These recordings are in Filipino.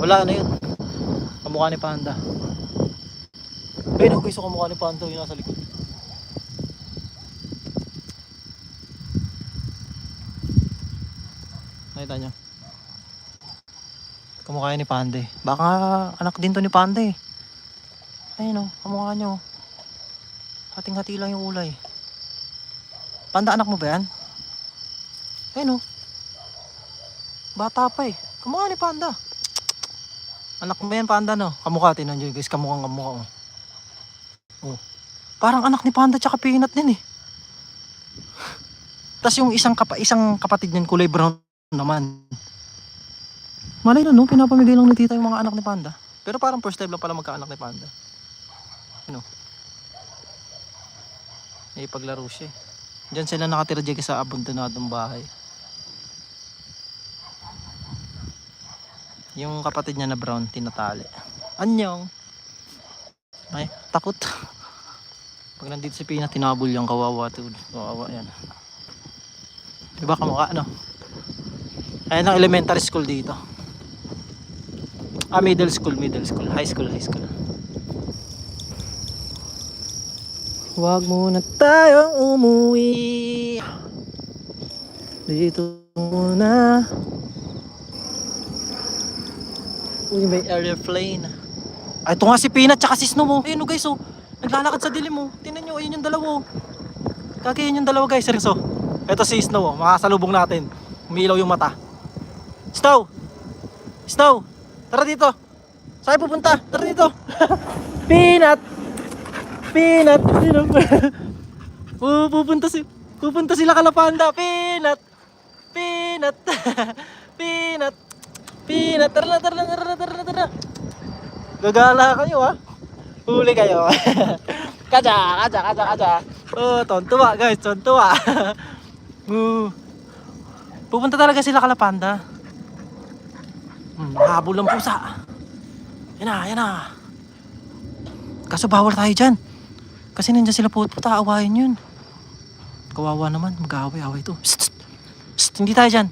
Wala na yun. Kamukha ni Panda. Ayun, okay, so kamukha ni Panda yung nasa likod. Nakita nyo? Kamukha ni Panda eh. Baka anak din to ni Panda eh. Ayun o, kamukha nyo. Hating-hati lang yung ulay. Panda anak mo ba yan? Ayun o. Bata pa eh. Kamukha ni Panda. Anak mo yan, Panda, no? Kamukha, tinan nyo guys. Kamukhang kamukha, oh. oh. Parang anak ni Panda tsaka Peanut din, eh. Tapos yung isang, kapa, isang kapatid niyan, kulay brown naman. Malay na, no? Pinapamigay lang ni tita yung mga anak ni Panda. Pero parang first time lang pala magkaanak ni Panda. Ano? May paglaro siya, eh. Diyan sila nakatira dyan sa abandonadong bahay. Yung kapatid niya na brown, tinatali. Anyong! Ay, takot. Pag nandito si Pina, tinabol yung kawawa. Tud. Kawawa yan. Diba kamukha, ano? Ayan ang elementary school dito. Ah, middle school, middle school. High school, high school. Huwag muna tayong umuwi. Dito muna. Uy, may airplane. Ay, ito nga si Peanut tsaka si Snow mo. Ayun o guys, oh. Naglalakad sa dilim mo. Tingnan nyo, ayun yung dalawa. oh. Kagi yun yung dalawa guys, seryoso. Ito si Snow, oh. makasalubong natin. Umiilaw yung mata. Snow! Snow! Tara dito! Saan pupunta? Tara dito! Peanut! Peanut! Sino? Oh, pupunta si... Pupunta sila kalapanda. Peanut! Peanut! Peanut! Tara na, tara na, tara na, tara na, tara na. Gagala kayo ha. Huli kayo. kaja, kaja, kaja, kaja. Oh, tontuwa guys, tontuwa. uh, pupunta talaga sila kalapanda. Hmm, habol ng pusa. Yan na, yan na. Kaso bawal tayo dyan. Kasi nandiyan sila putputa, awayin yun. Kawawa naman, mag-aaway-away to. Psst, psst, psst, hindi tayo dyan.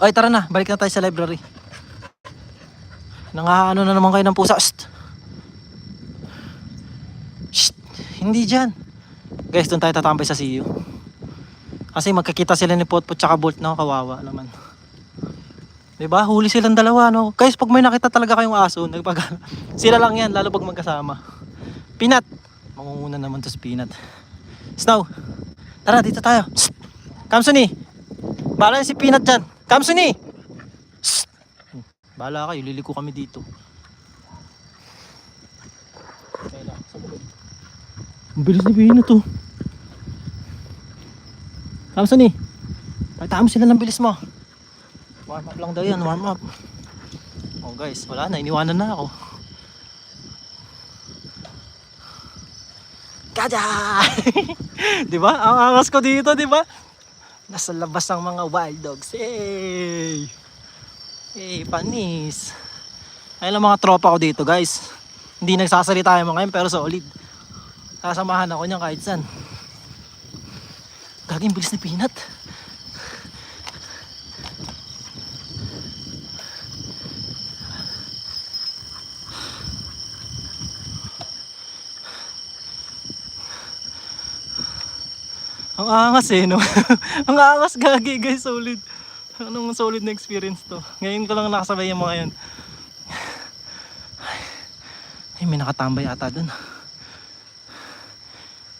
Ay, tara na, balik na tayo sa library. Nangaano na naman kayo ng pusa. Shh. Shh. Hindi dyan. Guys, doon tayo tatambay sa CU. Kasi magkakita sila ni Potpot tsaka Bolt na kawawa naman. 'Di ba? Huli silang dalawa, no? Guys, pag may nakita talaga kayong aso, nagpag sila lang 'yan, lalo pag magkasama. Peanut. Mangunguna naman to si Peanut. Snow. Tara, dito tayo. Kamsuni. Bala si Peanut dyan. Kamsuni. Shh. Bahala kayo, liliko kami dito. Ang bilis ni Bino to. Kamson eh. Pakita mo sila ng bilis mo. Warm up lang daw yan, warm up. Oh guys, wala na, iniwanan na ako. Kaja! di ba? Ang angas ko dito, di ba? Nasa labas ang mga wild dogs. Hey! Hey, panis. Ayun lang mga tropa ko dito, guys. Hindi nagsasalita yung mga yun, pero solid. Sasamahan ako niyan kahit saan. Gaging bilis ni Peanut. Ang angas eh, no? Ang angas gagi guys, solid. Anong solid na experience to? Ngayon ko lang nakasabay yung mga yun. Ay, may nakatambay ata dun.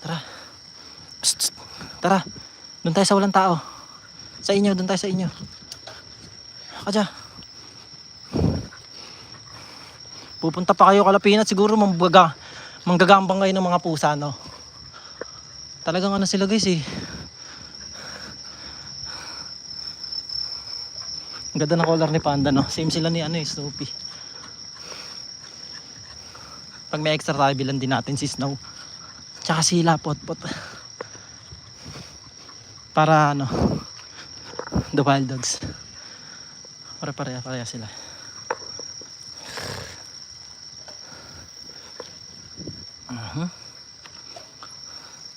Tara. Psst, psst. Tara. Doon tayo sa walang tao. Sa inyo, doon tayo sa inyo. Kadya. Pupunta pa kayo kalapinat siguro manggaga, manggagambang kayo ng mga pusa, no? Talagang ano sila guys eh. Ang ganda ng color ni Panda no. Same sila ni ano eh, Snoopy. Pag may extra tayo bilan din natin si Snow. Tsaka si Lapot-pot. Para ano, the wild dogs. Para pareha-pareha sila. Uh-huh.